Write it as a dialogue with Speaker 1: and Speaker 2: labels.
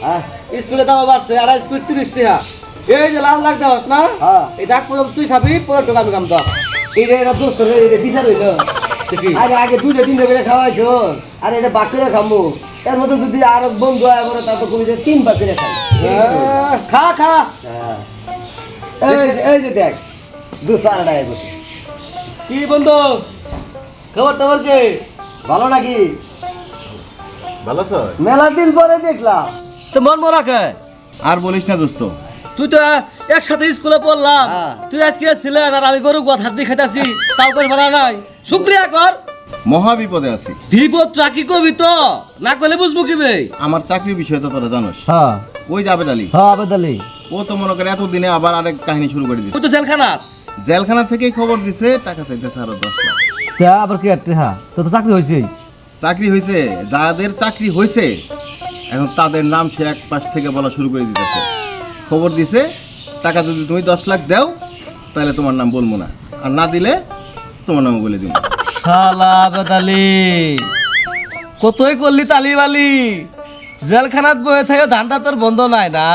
Speaker 1: হ্যাঁ।
Speaker 2: স্কুলে দাম বাড়ছে আর স্কুল তিরিশ টাকা এই যে লাল লাখ দেওয়াস না
Speaker 1: হ্যাঁ।
Speaker 2: এই ডাক পর্যন্ত তুই খাবি পরে টাকা আমি কাম দাও।
Speaker 1: এটা এটা দোস্ত রে এটা বিচার হইল। আরে আগে দুইটা তিনটা করে খাওয়াইছো। আর এটা খামু। এর মধ্যে যদি আর বন্ধু আয় করে তারপর কবি যে তিন খাই
Speaker 2: খা খা।
Speaker 1: হ্যাঁ। এই যে- এই যে দেখ আর বসে।
Speaker 2: কি বন্ধু? খবর টবর কে?
Speaker 1: ভালো নাকি?
Speaker 3: ভালো স্যার
Speaker 1: মেলা দিন পরে দেখলাম।
Speaker 2: তো মন মরা কে?
Speaker 3: আর বলিস না দোস্ত।
Speaker 2: তুই তো একসাথে স্কুলে পড়লাম।
Speaker 1: হ্যাঁ।
Speaker 2: তুই আজকে ছিলেন আর আমি গরু গোয়া হাত দিয়ে তাও করে ভাড়া নাই। শুক্রিয়া কর।
Speaker 3: মহা বিপদে আছি।
Speaker 2: বিপদ রাখি কবি তো? না করলে বুঝব কি বে
Speaker 3: আমার চাকরির বিষয় তো তোরা জানোস।
Speaker 2: হ্যাঁ।
Speaker 3: ওই জাবেদ আলী।
Speaker 2: হ্যাঁ আবেদালি
Speaker 3: ও তো মনে করে এতদিনে আবার আরেক কাহিনী শুরু করে দিচ্ছে
Speaker 2: তুই তো জেলখানাত
Speaker 3: জেলখানা থেকেই খবর দিছে টাকা চাইতেছে আরও দশ লাখ।
Speaker 2: তা আবার কি একটা হ্যাঁ? তো তো চাকরি হয়েছে
Speaker 3: চাকরি হয়েছে, যাদের চাকরি হয়েছে, এখন তাদের নাম সে এক পাশ থেকে বলা শুরু করে দিতেছে। খবর দিছে, টাকা যদি তুমি দশ লাখ দাও, তাহলে তোমার নাম বলব না। আর না দিলে, তোমার নাম বলে দিব।
Speaker 2: কতই করলি তালি বালি? জেলখানাত বয়ে থেকে, ধান্দা তোর বন্ধ নাই না?